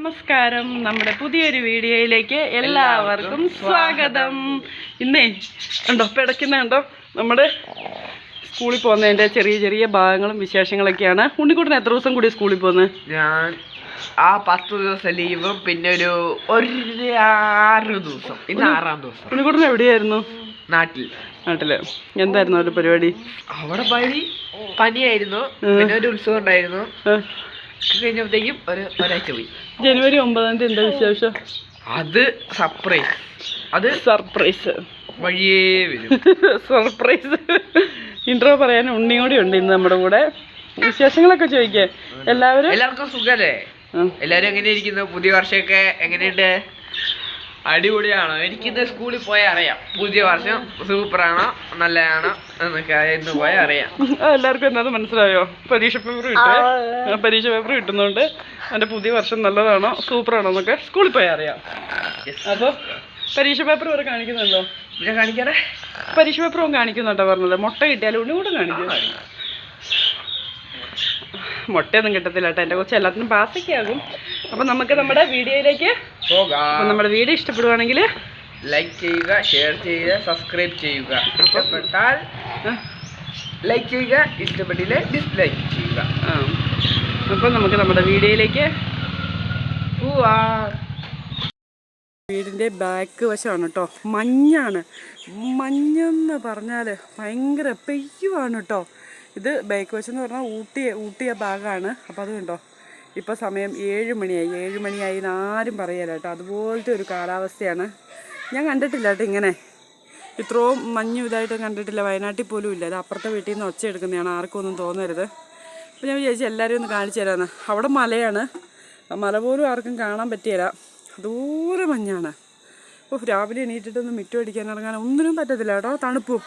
നമസ്കാരം. നമ്മുടെ പുതിയൊരു വീഡിയോയിലേക്ക് എല്ലാവർക്കും സ്വാഗതം. ഇന്നേ ഉണ്ടോ പിടയ്ക്കുന്നുണ്ടോ നമ്മുടെ സ്കൂളിൽ പോകുന്നതിന്റെ ചെറിയ ചെറിയ ഭാഗങ്ങളും വിശേഷങ്ങളൊക്കെയാണ്. ഉണ്ണിക്കുട്ടൻ എത്ര ദിവസം കൂടി സ്കൂളിൽ പോകുന്നത് ഞാൻ ആ പത്ത് ദിവസം ലീവും പിന്നെ ഒരു ഒരു ആറ് ദിവസം ഇന്ന് ആറാം ദിവസം. ഉണ്ണിക്കുട്ടൻ എവിടെയായിരുന്നു? നാട്ടിൽ. നാട്ടിൽ. എന്തായിരുന്നു ഒരു പരിപാടി? അവിടെ പനി പനിയായിരുന്നു പിന്നെ ഒരു ഉത്സവം ഉണ്ടായിരുന്നു. കഴിഞ്ഞപ്പോഴത്തേക്കും ഒരു ഒരാഴ്ച പോയി. ജനുവരി ഒമ്പതാം തീയതി എന്താ വിശേഷം? അത് സർപ്രൈസ് അത് സർപ്രൈസ് വഴിയേ വരും. സർപ്രൈസ് ഇൻട്രോ പറയാൻ ഉണ്ണിയും കൂടി ഉണ്ട് ഇന്ന് നമ്മുടെ കൂടെ. വിശേഷങ്ങളൊക്കെ ചോദിക്കേ. എല്ലാവരും? എല്ലാവർക്കും സുഖല്ലേ? എല്ലാവരും എങ്ങനെ ഇരിക്കുന്നു? പുതിയ വർഷമൊക്കെ എങ്ങനെയുണ്ട്? അടിപൊളിയാണോ. എനിക്കിത് സ്കൂളിൽ പോയാൽ അറിയാം. പുതിയ വർഷം സൂപ്പറാണോ നല്ലതാണോ എന്നൊക്കെ ഇന്ന് പോയാൽ അറിയാം. എല്ലാവർക്കും എന്നത് മനസ്സിലായോ? പരീക്ഷ പേപ്പർ കിട്ടേ ആ, പരീക്ഷ പേപ്പർ കിട്ടുന്നുണ്ട് എന്റെ പുതിയ വർഷം നല്ലതാണോ സൂപ്പറാണോ എന്നൊക്കെ സ്കൂളിൽ പോയാൽ അറിയാം. അപ്പോൾ പരീക്ഷ പേപ്പർ വരെ കാണിക്കുന്നുണ്ടോ? പിന്നെ കാണിക്കാറേ? പരീക്ഷ പേപ്പറും കാണിക്കുന്നുണ്ടോ പറഞ്ഞത്? മുട്ട കിട്ടിയാലും ഉള്ളി കൂടെ കാണിക്കും. മുട്ടയൊന്നും കിട്ടത്തില്ല കേട്ടോ. എന്റെ കൊച്ചു എല്ലാത്തിനും പാസ്സൊക്കെ ആകും. അപ്പം നമുക്ക് നമ്മുടെ വീഡിയോയിലേക്ക് പോകാം. നമ്മുടെ വീഡിയോ ഇഷ്ടപ്പെടുവാണെങ്കിൽ ലൈക്ക് ചെയ്യുക ഷെയർ ചെയ്യുക സബ്സ്ക്രൈബ് ചെയ്യുക. ഇഷ്ടപ്പെട്ടാൽ ലൈക്ക് ചെയ്യുക ഇഷ്ടപ്പെട്ടില്ല ഡിസ്ലൈക്ക് ചെയ്യുക. അപ്പൊ അപ്പം നമുക്ക് നമ്മുടെ വീഡിയോയിലേക്ക് പോവാ. വീടിന്റെ ബാക്ക് വശമാണ് കേട്ടോ. മഞ്ഞാണ്. മഞ്ഞെന്ന് പറഞ്ഞാൽ ഭയങ്കര പെയ്യുവാണ് കേട്ടോ. ഇത് ബാക്ക് വശം എന്ന് പറഞ്ഞാൽ ഊട്ടിയ ഊട്ടിയ ഭാഗമാണ്. അപ്പോൾ അത് കണ്ടോ? ഇപ്പോൾ സമയം ഏഴ് മണിയായി. ഏഴ് മണിയായി എന്ന് ആരും പറയല കേട്ടോ. അതുപോലത്തെ ഒരു കാലാവസ്ഥയാണ്. ഞാൻ കണ്ടിട്ടില്ല കേട്ടോ ഇങ്ങനെ. ഇത്രയും മഞ്ഞും ഇതായിട്ട് കണ്ടിട്ടില്ല. വയനാട്ടിൽ പോലും ഇല്ല. അത് അപ്പുറത്തെ വീട്ടിൽ നിന്ന് ഒച്ച എടുക്കുന്നതാണ്. ആർക്കും ഒന്നും തോന്നരുത്. അപ്പോൾ ഞാൻ വിചാരിച്ചു എല്ലാവരും ഒന്ന് കാണിച്ചു തരാമെന്ന് അവിടെ മലയാണ്. മല പോലും ആർക്കും കാണാൻ പറ്റിയില്ല. ദൂരെ മഞ്ഞാണ്. ഓ രാവിലെ എണീറ്റിട്ടൊന്ന് മിറ്റം അടിക്കാൻ ഇറങ്ങാൻ ഒന്നിനും പറ്റത്തില്ല കേട്ടോ. തണുപ്പും.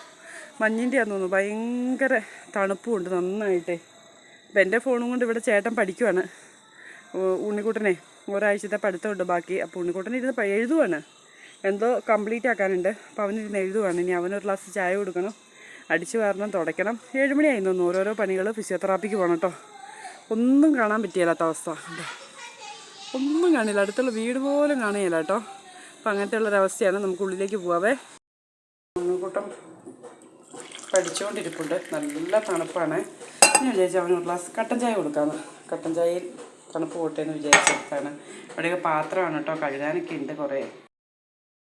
മഞ്ഞിന്റെ ആണെന്ന് തോന്നുന്നു. ഭയങ്കര തണുപ്പും ഉണ്ട് നന്നായിട്ടേ. അപ്പം എന്റെ ഫോണും കൊണ്ട് ഇവിടെ ചേട്ടൻ പഠിക്കുവാണ്. ഉണ്ണിക്കുട്ടനെ ഒരാഴ്ചത്തെ പഠിത്തമുണ്ട്. ബാക്കി അപ്പോൾ ഉണ്ണിക്കുട്ടൻ ഇരുന്ന് എഴുതുവാണ്. എന്തോ കംപ്ലീറ്റ് ആക്കാനുണ്ട്. അപ്പോൾ അവനിരുന്ന് എഴുതുവാണ്. ഇനി അവനൊരു ഗ്ലാസ് ചായ കൊടുക്കണം. അടിച്ചു വാരണം തുടയ്ക്കണം. ഏഴുമണിയായി തോന്നുന്നു. ഓരോരോ പണികൾ ഫിസിയോതെറാപ്പിക്ക് പോകണം കേട്ടോ ഒന്നും കാണാൻ പറ്റിയില്ലാത്ത അവസ്ഥ. ഒന്നും കാണില്ല. അടുത്തുള്ള വീട് പോലും കാണുകയില്ല കേട്ടോ അപ്പം അങ്ങനത്തെ ഉള്ളൊരവസ്ഥയാണ് നമുക്ക് ഉള്ളിലേക്ക് പോവാവേ. ഉണ്ണിക്കുട്ടം പഠിച്ചുകൊണ്ടിരിപ്പുണ്ട് നല്ല തണുപ്പാണ്. ഞാൻ വിചാരിച്ചു അവന് ഒരു ഗ്ലാസ് കട്ടൻ ചായ കൊടുക്കാമെന്ന് കട്ടൻ ചായയിൽ തണുപ്പ് പോട്ടെ എന്ന് വിചാരിച്ചെടുത്താണ് ഇവിടെയൊക്കെ പാത്രമാണ് കേട്ടോ. കഴുകാനൊക്കെ ഉണ്ട് കുറേ.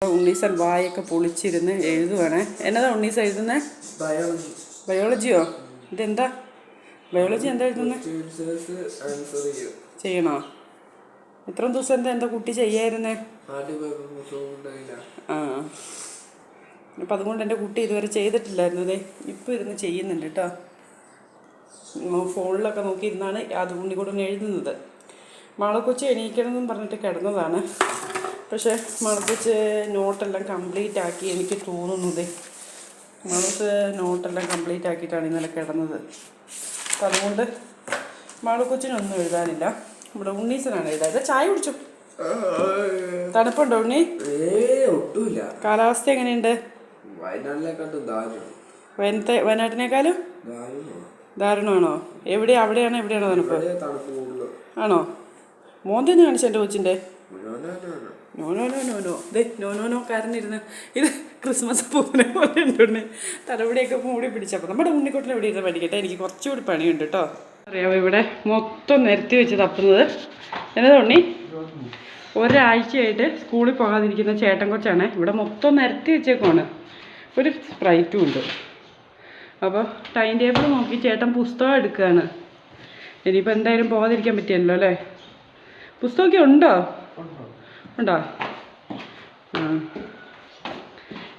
ഉണ്ണീസൻ വായൊക്കെ പൊളിച്ചിരുന്ന് എഴുതുവാണ്. എന്നതാ ഉണ്ണീസ എഴുതുന്നത് ബയോളജി ബയോളജിയോ ഇതെന്താ? ബയോളജി എന്താ എഴുതുന്നത് ചെയ്യണോ? ഇത്രയും ദിവസം എന്താ എന്താ കുട്ടി ചെയ്യായിരുന്നേ? ആ. അപ്പം അതുകൊണ്ട് എന്റെ കുട്ടി ഇതുവരെ ചെയ്തിട്ടില്ലായിരുന്നു അതെ ഇപ്പോൾ ഇരുന്ന് ചെയ്യുന്നുണ്ട് കേട്ടോ. ഫോണിലൊക്കെ നോക്കിയിരുന്നാണ് അത് ഉണ്ണി കൂടെ എഴുതുന്നത്. മാളക്കൊച്ച് എണീക്കണമെന്നും പറഞ്ഞിട്ട് കിടന്നതാണ്. പക്ഷേ മാളക്കൊച്ച് നോട്ടെല്ലാം കംപ്ലീറ്റ് ആക്കി എനിക്ക് തോന്നുന്നത് മാളക്ക് നോട്ടെല്ലാം കംപ്ലീറ്റ് ആക്കിയിട്ടാണ് ഇന്നലെ കിടന്നത്. അപ്പം അതുകൊണ്ട് മാളക്കൊച്ചിനൊന്നും എഴുതാനില്ല. ഇവിടെ ഉണ്ണീസനാണ് എഴുതാത് ചായ കുടിച്ചു. തണുപ്പുണ്ടോ ഉണ്ണി? ഒട്ടുമില്ല. കാലാവസ്ഥ എങ്ങനെയുണ്ട്? വയനാട്ടിലെ വയനാട്ടിനേക്കാളും ദാരുണോ ദാരുണമാണോ? എവിടെ അവിടെയാണോ എവിടെയാണോ തണുപ്പ്? തണുപ്പ് കൂടുതൽ ഒന്ന് കാണിച്ചു എന്റെ കൊച്ചിന്റെ. No no no no no. ദേ നോ നോ നോ കാരനിരുന്ന് ഇത് ക്രിസ്മസ് പൂവിനെ പോലെ ഉണ്ടുണ്ണി തലമുടിയൊക്കെ മൂടി പിടിച്ചപ്പോൾ നമ്മുടെ ഉണ്ണിക്കുട്ടൻ ഇവിടെ ഇരുന്ന് പഠിക്കട്ടെ. എനിക്ക് കുറച്ചുകൂടി പണിയുണ്ട് കേട്ടോ. അറിയാമോ ഇവിടെ മൊത്തം നിരത്തി വെച്ച് തപ്പുന്നത് എന്നതാ ഉണ്ണി? ഒരാഴ്ചയായിട്ട് സ്കൂളിൽ പോകാതിരിക്കുന്ന ചേട്ടൻ കൊച്ചാണ്. ഇവിടെ മൊത്തം നിരത്തി വെച്ചേക്കുവാണ്. ഒരു സ്പ്രൈറ്റും ഉണ്ട്. അപ്പോൾ ടൈം ടേബിൾ നോക്കി ചേട്ടൻ പുസ്തകം എടുക്കുകയാണ്. ഇനിയിപ്പോൾ എന്തായാലും പോകാതിരിക്കാൻ പറ്റിയല്ലോ അല്ലേ? പുസ്തകമൊക്കെ ഉണ്ടോ? ഉണ്ടോ? ആ.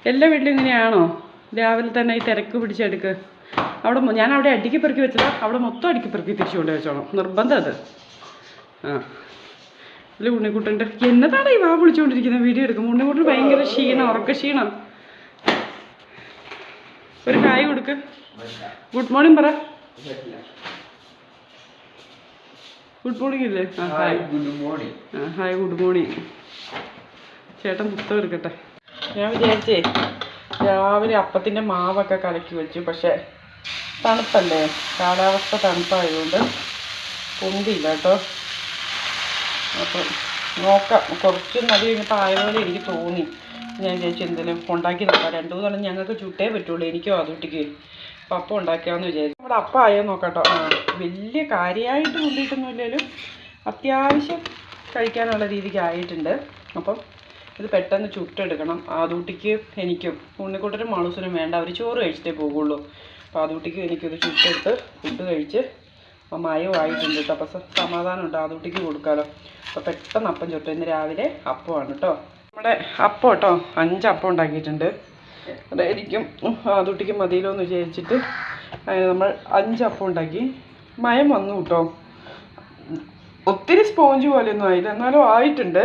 എല്ലാ വീട്ടിലും ഇങ്ങനെയാണോ? രാവിലെ തന്നെ ഈ തിരക്ക് പിടിച്ചെടുക്ക്. അവിടെ ഞാൻ അവിടെ അടുക്കി പെറുക്കി വെച്ചതാ അവിടെ മൊത്തം അടുക്കി പെറുക്കി തിരിച്ചു കൊണ്ട് വെച്ചോണം നിർബന്ധം അത്. ആ. അല്ല ഉണ്ണിക്കുട്ടന്റെ? എന്നതാണ് ഈ വാ വിളിച്ചുകൊണ്ടിരിക്കുന്നത് വീഡിയോ എടുക്കും ഉണ്ണിക്കുട്ടൻ ഭയങ്കര ക്ഷീണം ഉറക്ക ക്ഷീണം. ഒരു കായ് കൊടുക്ക്. ഗുഡ് മോർണിംഗ് പറ. ഗുഡ് മോർണിംഗ് ഇല്ലേ? Hi good morning hi good morning ചേട്ടൻ പുസ്തകം എടുക്കട്ടെ. ഞാൻ വിചാരിച്ചേ രാവിലെ അപ്പത്തിന്റെ മാവൊക്കെ കലക്കി വെച്ചു പക്ഷേ തണുപ്പല്ലേ? കാലാവസ്ഥ തണുപ്പായതുകൊണ്ട് പൊന്തിയില്ല കേട്ടോ. അപ്പം നോക്കാം കുറച്ച് മതി കഴിഞ്ഞപ്പോൾ ആയ പോലെ എനിക്ക് തോന്നി. ഞാൻ വിചാരിച്ചു എന്തെങ്കിലും ഉണ്ടാക്കി നോക്കാം. രണ്ടു മൂന്നെണ്ണം ഞങ്ങൾക്ക് ചുട്ടേ പറ്റുള്ളൂ എനിക്കോ അതുട്ടിക്ക് അപ്പം ഉണ്ടാക്കിയാന്ന് വിചാരിച്ചു. നമ്മുടെ അപ്പം ആയോ നോക്കാട്ടോ. വലിയ കാര്യമായിട്ട് കൊണ്ടിട്ടൊന്നും ഇല്ലെങ്കിലും അത്യാവശ്യം കഴിക്കാനുള്ള രീതിക്ക് ആയിട്ടുണ്ട്. അപ്പം ഇത് പെട്ടെന്ന് ചുട്ടെടുക്കണം. ആദൂട്ടിക്ക് എനിക്കും ഉണ്ണിക്കൂട്ടരും മാളൂസിനും വേണ്ട. അവർ ചോറ് കഴിച്ചിട്ടേ പോകുള്ളൂ. അപ്പോൾ ആദൂട്ടിക്ക് എനിക്കൊരു ചുട്ടെടുത്ത് ഫുഡ് കഴിച്ച് അപ്പം മയവും ആയിട്ടുണ്ട് കേട്ടോ. അപ്പം സമാധാനമുണ്ട് ആദൂട്ടിക്ക് കൊടുക്കാമല്ലോ അപ്പോൾ പെട്ടെന്ന് അപ്പം ചുട്ടു ഇന്ന് രാവിലെ അപ്പമാണ് കേട്ടോ. നമ്മുടെ അപ്പം കേട്ടോ അഞ്ച് അപ്പം ഉണ്ടാക്കിയിട്ടുണ്ട്. അതായിരിക്കും. ആദൂട്ടിക്ക് മതിയല്ലോ എന്ന് വിചാരിച്ചിട്ട് നമ്മൾ അഞ്ച് അപ്പം ഉണ്ടാക്കി. മയം വന്നു കേട്ടോ ഒത്തിരി സ്പോഞ്ച് പോലെയൊന്നും ആയില്ല. എന്നാലും ആയിട്ടുണ്ട്.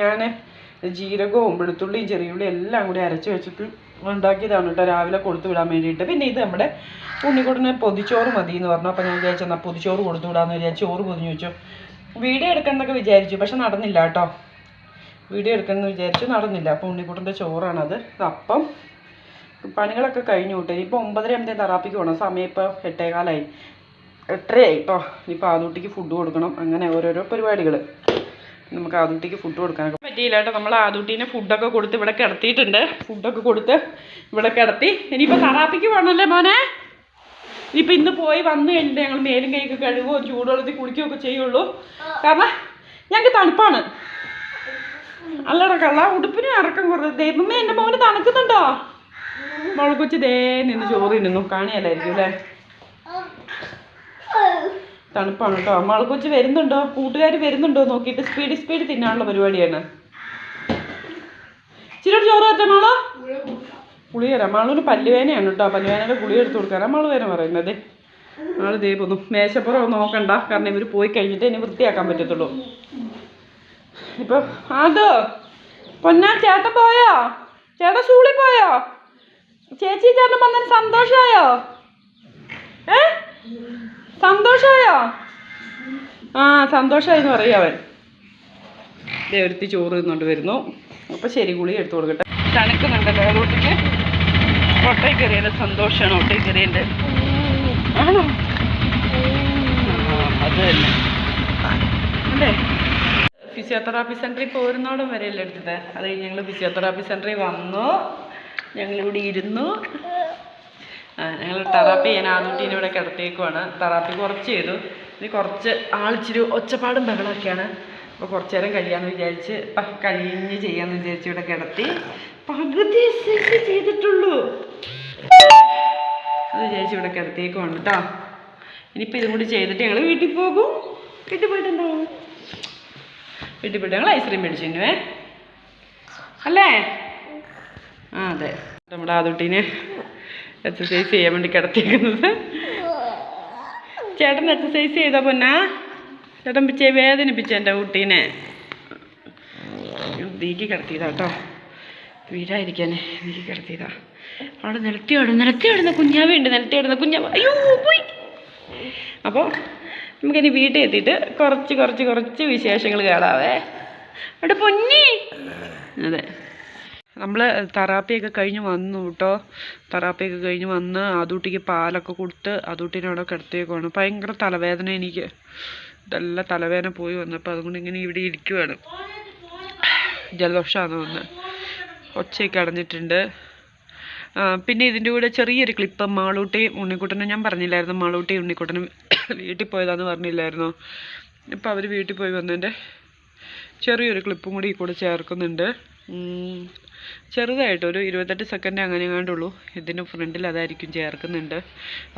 ഞാൻ ജീരകവും വെളുത്തുള്ളിയും ചെറിയുള്ളിയും എല്ലാം കൂടി അരച്ച് വെച്ചിട്ട് ഉണ്ടാക്കിയതാണ് കേട്ടോ രാവിലെ കൊടുത്തു വിടാൻ വേണ്ടിയിട്ട്. പിന്നെ ഇത് നമ്മുടെ ഉണ്ണിക്കൂടിന് പൊതിച്ചോറ് മതി എന്ന് പറഞ്ഞു. അപ്പോൾ ഞാൻ വിചാരിച്ചു എന്നാൽ പൊതിച്ചോറ് കൊടുത്തു വിടാമെന്ന് വിചാരിച്ചു ചോറ് പൊതിഞ്ഞു വെച്ചു. വീഡിയോ എടുക്കണമെന്നൊക്കെ വിചാരിച്ചു. പക്ഷെ നടന്നില്ല കേട്ടോ വീഡിയോ എടുക്കണമെന്ന് വിചാരിച്ചു നടന്നില്ല. അപ്പോൾ ഉണ്ണിക്കുട്ടന്റെ ചോറാണത്. അപ്പം പണികളൊക്കെ കഴിഞ്ഞു വിട്ടു ഇപ്പോൾ ഒമ്പതര ആകുമ്പോൾ തെറാപ്പിക്ക് പോകണം സമയം ഇപ്പോൾ എട്ടേകാലായി. എട്ടരയായി കേട്ടോ ഇനിയിപ്പോൾ ആദൂട്ടിക്ക് ഫുഡ് കൊടുക്കണം. അങ്ങനെ ഓരോരോ പരിപാടികൾ നമുക്ക് ആദൂട്ടിക്ക് ഫുഡ് കൊടുക്കാനൊക്കെ പറ്റിയില്ല കേട്ടോ. നമ്മൾ ആദൂട്ടീനെ ഫുഡൊക്കെ കൊടുത്ത് ഇവിടെ കിടത്തിയിട്ടുണ്ട്. ഫുഡൊക്കെ കൊടുത്ത് ഇവിടെ കിടത്തി. ഇനിയിപ്പോൾ തെറാപ്പിക്ക് പോകണമല്ലേ മോനെ? ഇനിയിപ്പോൾ ഇന്ന് പോയി വന്നു കഴിഞ്ഞിട്ട് ഞങ്ങൾ മേലും കൈയൊക്കെ കഴുകുകയോ ചൂടുവെള്ളത്തിൽ കുളിക്കുകയൊക്കെ ചെയ്യുള്ളൂ. കാരണം ഞങ്ങൾക്ക് തണുപ്പാണ്. അല്ലടാ കള്ള ഉടുപ്പിന് ഇറക്കം കുറവ്. ദൈവമേ എന്റെ മോന് തണുക്കുന്നുണ്ടോ? മുളകുച്ചി കൊച്ച് ദേ നിന്ന് ചോറ് നിന്നു കാണിയല്ലായിരിക്കും അല്ലേ? തണുപ്പാണ് കേട്ടോ. മുളകുച്ചി കൊച്ച് വരുന്നുണ്ടോ? കൂട്ടുകാർ വരുന്നുണ്ടോ നോക്കിയിട്ട് സ്പീഡ് സ്പീഡ് തിന്നാനുള്ള പരിപാടിയാണ്. ഇച്ചിരി ചോറ് പറ്റാ മാളോ? പുളി തരാം. മാളൂന് പല്ലുവേനയാണ് കേട്ടോ. പല്ലുവേനയുടെ ഗുളി എടുത്ത് കൊടുക്കാനാ മാൾ വേന പറയുന്നത്. മാൾ ദേ പോന്നു. മേശപ്പുറം നോക്കണ്ട. കാരണം ഇവർ പോയി കഴിഞ്ഞിട്ട് ഇനി വൃത്തിയാക്കാൻ പറ്റത്തുള്ളൂ. ഇപ്പൊ അതോ. പൊന്നാ ചേട്ടൻ പോയോ? ചേട്ടൻ സ്കൂളിൽ പോയോ? ചേച്ചി ചേട്ടൻ വന്നതിന് സന്തോഷമായോ ഏ? സന്തോഷമായോ ആ സന്തോഷമായി എന്ന് പറയും അവൻ. ദേ ചോറ് തിന്നുകൊണ്ട് വരുന്നു. അപ്പം ശരി ഗുളി എടുത്തു കൊടുക്കട്ടെ. തണുക്കുന്നുണ്ടല്ലോ അതുകൊണ്ടിട്ട് ഒട്ടയിൽ കയറിയതിന്റെ സന്തോഷമാണ് ഒട്ടയിൽ കയറിയതിന്റെ ആണോ? അത് തന്നെ. അല്ലേ? ഫിസിയോതെറാപ്പി സെന്ററിൽ പോരുന്നോടം വരെയല്ലേ എടുത്തത്? അത് കഴിഞ്ഞ് ഞങ്ങൾ ഫിസിയോതെറാപ്പി സെന്ററിൽ വന്നു. ഞങ്ങളിവിടെ ഇരുന്നു. ഞങ്ങൾ തെറാപ്പി ഞാൻ ആദ്യമായിട്ട് ഇവിടെ കിടത്തേക്കുവാണ് തെറാപ്പി കുറച്ച് ചെയ്തു. ഇനി കുറച്ച് ആളിച്ചിരി ഒച്ചപ്പാടും ബഹളമൊക്കെയാണ്. അപ്പോൾ കുറച്ച് നേരം കഴിയാമെന്ന് വിചാരിച്ച് ഇപ്പം കഴിഞ്ഞ് ചെയ്യാമെന്ന് വിചാരിച്ച് ഇവിടെ കിടത്തി. പകുതി ചെയ്തിട്ടുള്ളൂ. അത് വിചാരിച്ച് ഇവിടെ കിടത്തേക്കുവാണ് കേട്ടോ. ഇനിയിപ്പോൾ ഇതും കൂടി ചെയ്തിട്ട് ഞങ്ങൾ വീട്ടിൽ പോകും. വീട്ടിൽ പോയിട്ടുണ്ടാവും വീട്ടിൽ പോയിട്ട് ഞങ്ങൾ ഐസ്ക്രീം മേടിച്ചു തിന്നുവേ അല്ലേ? ആ അതെ. നമ്മുടെ ആദുട്ടീനെ എക്സസൈസ് ചെയ്യാൻ വേണ്ടി കിടത്തിയിരിക്കുന്നത് ചേട്ടൻ എക്സസൈസ് ചെയ്താ പൊന്നാ? ചേട്ടൻ പിച്ചേ വേദനിപ്പിച്ച എന്റെ കുട്ടീനെ. വീക്കി കിടത്തിയതാ കേട്ടോ. വീടായിരിക്കാനെ വീക്കി കിടത്തിയതാ. അവിടെ നിലത്തി ഓടും നിലത്തി ഓടുന്ന കുഞ്ഞാവുണ്ട് നിലത്തി ഓടുന്ന കുഞ്ഞാവ്. അയ്യോ പോയി. അപ്പോൾ നമുക്കിനി വീട്ടിൽ എത്തിയിട്ട് കുറച്ച് കുറച്ച് കുറച്ച് വിശേഷങ്ങൾ കേടാവേ അവിടെ പൊന്നി. അതെ. നമ്മൾ തെറാപ്പിയൊക്കെ കഴിഞ്ഞ് വന്നു കേട്ടോ. തെറാപ്പിയൊക്കെ കഴിഞ്ഞ് വന്ന് അതൂട്ടിക്ക് പാലൊക്കെ കൊടുത്ത് ആദൂട്ടിനെ അവിടെ കിടത്തിയേക്കുവാണ്. ഭയങ്കര തലവേദന എനിക്ക്. നല്ല തലവേദന പോയി വന്നപ്പോൾ അതുകൊണ്ട് ഇങ്ങനെ ഇവിടെ ഇരിക്കുവാണ്. ജലദോഷമാണ് വന്ന്. ഒച്ചയൊക്കെ അടഞ്ഞിട്ടുണ്ട്. പിന്നെ ഇതിന്റെ കൂടെ ചെറിയൊരു ക്ലിപ്പ് മാളൂട്ടിയും ഉണ്ണിക്കുട്ടനും ഞാൻ പറഞ്ഞില്ലായിരുന്നു മാളൂട്ടി ഉണ്ണിക്കുട്ടനും വീട്ടിൽ പോയതാന്ന് പറഞ്ഞില്ലായിരുന്നോ? ഇപ്പം അവർ വീട്ടിൽ പോയി വന്നതിന്റെ ചെറിയൊരു ക്ലിപ്പും കൂടി ഈ കൂടെ ചേർക്കുന്നുണ്ട്. ചെറുതായിട്ട് ഒരു ഇരുപത്തെട്ട് സെക്കൻഡ് അങ്ങനെ കണ്ടുള്ളൂ ഇതിന്റെ ഫ്രണ്ടിൽ അതായിരിക്കും ചേർക്കുന്നുണ്ട്.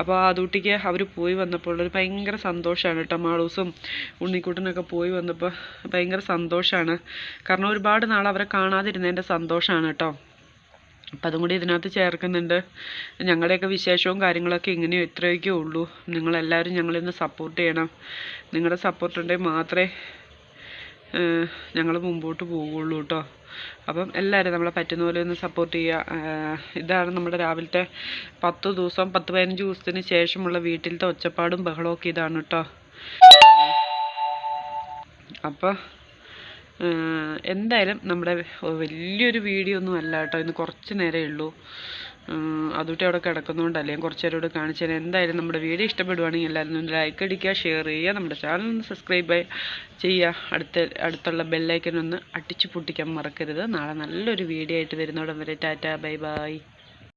അപ്പോൾ ആ ദൂട്ടിക്ക് അവർ പോയി വന്നപ്പോൾ ഒരു ഭയങ്കര സന്തോഷമാണ് കേട്ടോ മാളൂസും ഉണ്ണിക്കുട്ടനൊക്കെ പോയി വന്നപ്പോൾ ഭയങ്കര സന്തോഷമാണ് കാരണം ഒരുപാട് നാൾ അവരെ കാണാതിരുന്നതിന്റെ സന്തോഷമാണ് കേട്ടോ. അപ്പം അതും കൂടി ഇതിനകത്ത് ചേർക്കുന്നുണ്ട്. ഞങ്ങളുടെയൊക്കെ വിശേഷവും കാര്യങ്ങളൊക്കെ ഇങ്ങനെ ഇത്രയൊക്കെ ഉള്ളൂ. നിങ്ങളെല്ലാവരും ഞങ്ങളിന്ന് സപ്പോർട്ട് ചെയ്യണം. നിങ്ങളുടെ സപ്പോർട്ട് ഉണ്ടെങ്കിൽ മാത്രമേ ഞങ്ങൾ മുമ്പോട്ട് പോവുള്ളൂ കേട്ടോ. അപ്പം എല്ലാവരും നമ്മളെ പറ്റുന്ന പോലെ ഒന്ന് സപ്പോർട്ട് ചെയ്യുക. ഇതാണ് നമ്മുടെ രാവിലത്തെ പത്ത് ദിവസം പത്ത് പതിനഞ്ച് ദിവസത്തിന് ശേഷമുള്ള വീട്ടിലത്തെ ഒച്ചപ്പാടും ബഹളമൊക്കെ ഇതാണ് കേട്ടോ. അപ്പോൾ എന്തായാലും നമ്മുടെ വലിയൊരു വീഡിയോ ഒന്നും അല്ല കേട്ടോ. ഇന്ന് കുറച്ച് നേരമേ ഉള്ളൂ. അതുകൂട്ടി അവിടെ കിടക്കുന്നതുകൊണ്ടല്ലേ ഞാൻ കുറച്ച് നേരം കാണിച്ചു തരാം. എന്തായാലും നമ്മുടെ വീഡിയോ ഇഷ്ടപ്പെടുവാണെങ്കിൽ എല്ലാവരും ലൈക്ക് അടിക്കുക ഷെയർ ചെയ്യുക നമ്മുടെ ചാനൽ ഒന്ന് സബ്സ്ക്രൈബ് ചെയ്യുക. അടുത്ത അടുത്തുള്ള ബെല്ലൈക്കൻ ഒന്ന് അടിച്ചു പൊട്ടിക്കാൻ മറക്കരുത്. നാളെ നല്ലൊരു വീഡിയോ ആയിട്ട് വരുന്നോടം വരെ ടാറ്റ ബൈ ബൈ.